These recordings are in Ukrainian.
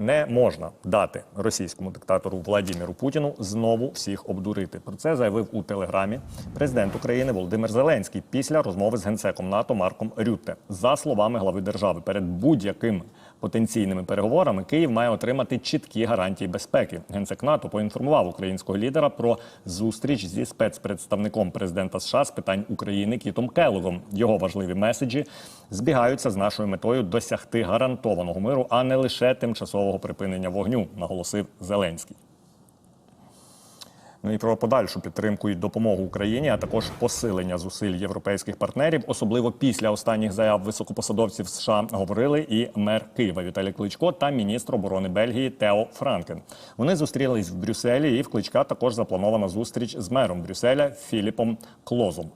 Не можна дати російському диктатору Владіміру Путіну знову всіх обдурити. Про це заявив у телеграмі президент України Володимир Зеленський після розмови з генсеком НАТО Марком Рютте. За словами глави держави, перед будь-якими потенційними переговорами Київ має отримати чіткі гарантії безпеки. Генсек НАТО поінформував українського лідера про зустріч зі спецпредставником президента США з питань України Кітом Келлогом. Його важливі меседжі збігаються з нашою метою досягти гарантованого миру, а не лише тимчасового припинення вогню, наголосив Зеленський. Ну і про подальшу підтримку і допомогу Україні, а також посилення зусиль європейських партнерів, особливо після останніх заяв високопосадовців США, говорили і мер Києва Віталій Кличко та міністр оборони Бельгії Тео Франкен. Вони зустрілись в Брюсселі, і в Кличка також запланована зустріч з мером Брюсселя Філіпом Клозом.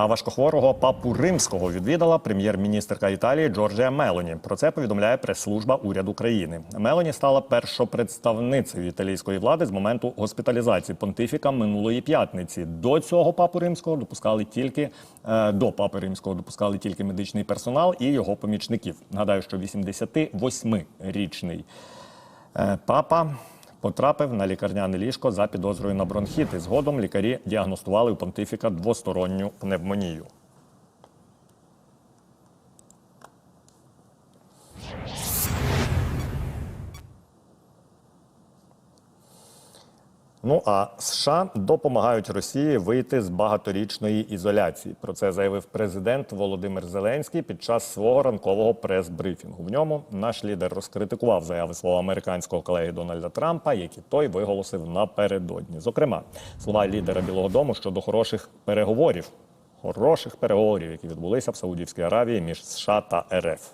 А важкохворого папу римського відвідала прем'єр-міністрка Італії Джорджія Мелоні. Про це повідомляє прес-служба уряду країни. Мелоні стала першопредставницею італійської влади з моменту госпіталізації понтифіка минулої п'ятниці. До цього папу римського допускали тільки е, до папи римського допускали тільки медичний персонал і його помічників. Нагадаю, що 88-річний е, папа. Потрапив на лікарняне ліжко за підозрою на бронхіт. І Згодом лікарі діагностували у понтифіка двосторонню пневмонію. Ну а США допомагають Росії вийти з багаторічної ізоляції. Про це заявив президент Володимир Зеленський під час свого ранкового прес-брифінгу. В ньому наш лідер розкритикував заяви свого американського колеги Дональда Трампа, які той виголосив напередодні. Зокрема, слова лідера Білого Дому щодо хороших переговорів, хороших переговорів, які відбулися в Саудівській Аравії між США та РФ.